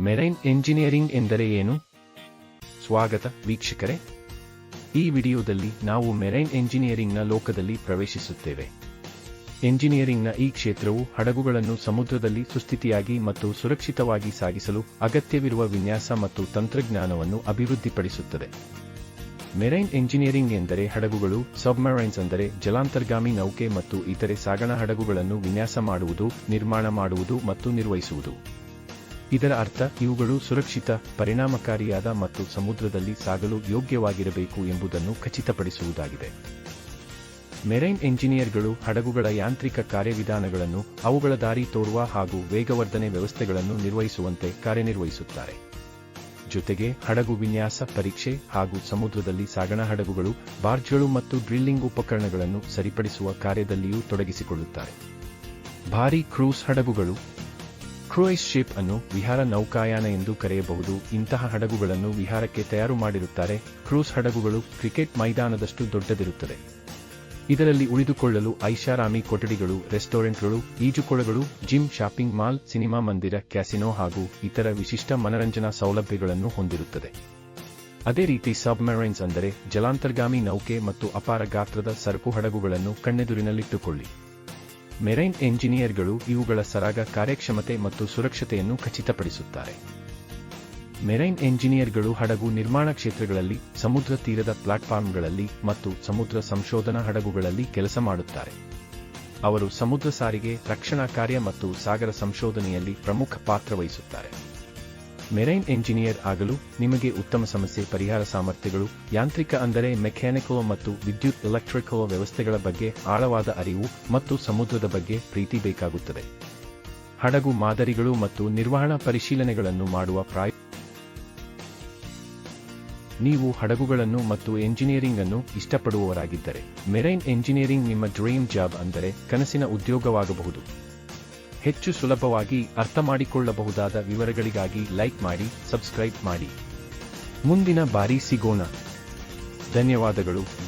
Marine engineering ಎಂದರೆ ಏನು? ಸ್ವಾಗತ ವೀಕ್ಷಕರೇ. ಈ ವಿಡಿಯೋದಲ್ಲಿ ನಾವು ಮೆರೈನ್ ಎಂಜಿನಿಯರಿಂಗ್ನ ಲೋಕದಲ್ಲಿ ಪ್ರವೇಶಿಸುತ್ತೇವೆ. ಎಂಜಿನಿಯರಿಂಗ್ನ ಈ ಕ್ಷೇತ್ರವು ಹಡಗುಗಳನ್ನು ಸಮುದ್ರದಲ್ಲಿ ಸುಸ್ಥಿತಿಯಾಗಿ ಮತ್ತು ಸುರಕ್ಷಿತವಾಗಿ ಸಾಗಿಸಲು ಅಗತ್ಯವಿರುವ ವಿನ್ಯಾಸ ಮತ್ತು ತಂತ್ರಜ್ಞಾನವನ್ನು ಅಭಿವೃದ್ಧಿಪಡಿಸುತ್ತದೆ. ಮೆರೈನ್ ಎಂಜಿನಿಯರಿಂಗ್ ಎಂದರೆ ಹಡಗುಗಳು ಸಬ್ಮರೈನ್ಸ್ ಅಂದರೆ ಜಲಾಂತರ್ಗಾಮಿ ನೌಕೆ ಮತ್ತು ಇತರೆ ಸಾಗಣಾ ಹಡಗುಗಳನ್ನು ವಿನ್ಯಾಸ ಮಾಡುವುದು, ನಿರ್ಮಾಣ ಮಾಡುವುದು ಮತ್ತು ನಿರ್ವಹಿಸುವುದು. ಇದರ ಅರ್ಥ ಇವುಗಳು ಸುರಕ್ಷಿತ, ಪರಿಣಾಮಕಾರಿಯಾದ ಮತ್ತು ಸಮುದ್ರದಲ್ಲಿ ಸಾಗಲು ಯೋಗ್ಯವಾಗಿರಬೇಕು ಎಂಬುದನ್ನು ಖಚಿತಪಡಿಸುವುದಾಗಿದೆ. ಮೆರೈನ್ ಎಂಜಿನಿಯರ್ಗಳು ಹಡಗುಗಳ ಯಾಂತ್ರಿಕ ಕಾರ್ಯವಿಧಾನಗಳನ್ನು, ಅವುಗಳ ದಾರಿ ತೋರುವ ಹಾಗೂ ವೇಗವರ್ಧನೆ ವ್ಯವಸ್ಥೆಗಳನ್ನು ನಿರ್ವಹಿಸುವಂತೆ ಕಾರ್ಯನಿರ್ವಹಿಸುತ್ತಾರೆ. ಜೊತೆಗೆ ಹಡಗು ವಿನ್ಯಾಸ, ಪರೀಕ್ಷೆ ಹಾಗೂ ಸಮುದ್ರದಲ್ಲಿ ಸಾಗಣಾ ಹಡಗುಗಳು, ಬಾರ್ಜ್ಗಳು ಮತ್ತು ಡ್ರಿಲ್ಲಿಂಗ್ ಉಪಕರಣಗಳನ್ನು ಸರಿಪಡಿಸುವ ಕಾರ್ಯದಲ್ಲಿಯೂ ತೊಡಗಿಸಿಕೊಳ್ಳುತ್ತಾರೆ. ಭಾರೀ ಕ್ರೂಸ್ ಹಡಗುಗಳು ಕ್ರೂಯಿಸ್ ಶಿಪ್ ಅನ್ನು ವಿಹಾರ ನೌಕಾಯಾನ ಎಂದು ಕರೆಯಬಹುದು. ಇಂತಹ ಹಡಗುಗಳನ್ನು ವಿಹಾರಕ್ಕೆ ತಯಾರು ಮಾಡಿರುತ್ತಾರೆ. ಕ್ರೂಸ್ ಹಡಗುಗಳು ಕ್ರಿಕೆಟ್ ಮೈದಾನದಷ್ಟು ದೊಡ್ಡದಿರುತ್ತದೆ. ಇದರಲ್ಲಿ ಉಳಿದುಕೊಳ್ಳಲು ಐಷಾರಾಮಿ ಕೊಠಡಿಗಳು, ರೆಸ್ಟೋರೆಂಟ್ಗಳು, ಈಜುಕೊಳಗಳು, ಜಿಮ್, ಶಾಪಿಂಗ್ ಮಾಲ್, ಸಿನಿಮಾ ಮಂದಿರ, ಕ್ಯಾಸಿನೋ ಹಾಗೂ ಇತರ ವಿಶಿಷ್ಟ ಮನರಂಜನಾ ಸೌಲಭ್ಯಗಳನ್ನು ಹೊಂದಿರುತ್ತದೆ. ಅದೇ ರೀತಿ ಸಬ್ಮರೈನ್ಸ್ ಅಂದರೆ ಜಲಾಂತರ್ಗಾಮಿ ನೌಕೆ ಮತ್ತು ಅಪಾರ ಗಾತ್ರದ ಸರಕು ಹಡಗುಗಳನ್ನು ಕಣ್ಣೆದುರಿನಲ್ಲಿಟ್ಟುಕೊಳ್ಳಿ. ಮೆರೈನ್ ಎಂಜಿನಿಯರ್ಗಳು ಇವುಗಳ ಸರಾಗ ಕಾರ್ಯಕ್ಷಮತೆ ಮತ್ತು ಸುರಕ್ಷತೆಯನ್ನು ಖಚಿತಪಡಿಸುತ್ತಾರೆ. ಮೆರೈನ್ ಎಂಜಿನಿಯರ್ಗಳು ಹಡಗು ನಿರ್ಮಾಣ ಕ್ಷೇತ್ರಗಳಲ್ಲಿ, ಸಮುದ್ರ ತೀರದ ಪ್ಲಾಟ್ಫಾರ್ಮ್ಗಳಲ್ಲಿ ಮತ್ತು ಸಮುದ್ರ ಸಂಶೋಧನಾ ಹಡಗುಗಳಲ್ಲಿ ಕೆಲಸ ಮಾಡುತ್ತಾರೆ. ಅವರು ಸಮುದ್ರ ಸಾರಿಗೆ, ರಕ್ಷಣಾ ಕಾರ್ಯ ಮತ್ತು ಸಾಗರ ಸಂಶೋಧನೆಯಲ್ಲಿ ಪ್ರಮುಖ ಪಾತ್ರ ವಹಿಸುತ್ತಾರೆ. ಮೆರೈನ್ ಎಂಜಿನಿಯರ್ ಆಗಲು ನಿಮಗೆ ಉತ್ತಮ ಸಮಸ್ಯೆ ಪರಿಹಾರ ಸಾಮರ್ಥ್ಯಗಳು, ಯಾಂತ್ರಿಕ ಅಂದರೆ ಮೆಕ್ಯಾನಿಕಲ್ ಮತ್ತು ವಿದ್ಯುತ್ ಎಲೆಕ್ಟ್ರಿಕಲ್ ವ್ಯವಸ್ಥೆಗಳ ಬಗ್ಗೆ ಆಳವಾದ ಅರಿವು ಮತ್ತು ಸಮುದ್ರದ ಬಗ್ಗೆ ಪ್ರೀತಿ ಬೇಕಾಗುತ್ತದೆ. ಹಡಗು ಮಾದರಿಗಳು ಮತ್ತು ನಿರ್ವಹಣಾ ಪರಿಶೀಲನೆಗಳನ್ನು ಮಾಡುವ ಪ್ರಾಯ ನೀವು ಹಡಗುಗಳನ್ನು ಮತ್ತು ಎಂಜಿನಿಯರಿಂಗ್ ಅನ್ನು ಇಷ್ಟಪಡುವವರಾಗಿದ್ದರೆ. ಮೆರೈನ್ ಎಂಜಿನಿಯರಿಂಗ್ ನಿಮ್ಮ ಡ್ರೀಮ್ ಜಾಬ್ ಅಂದರೆ ಕನಸಿನ ಉದ್ಯೋಗವಾಗಬಹುದು. ಹೆಚ್ಚು ಸುಲಭವಾಗಿ ಅರ್ಥಮಾಡಿಕೊಳ್ಳಬಹುದಾದ ವಿವರಗಳಿಗಾಗಿ ಲೈಕ್ ಮಾಡಿ ಸಬ್ಸ್ಕ್ರೈಬ್ ಮಾಡಿ. ಮುಂದಿನ ಬಾರಿ ಸಿಗೋಣ. ಧನ್ಯವಾದಗಳು.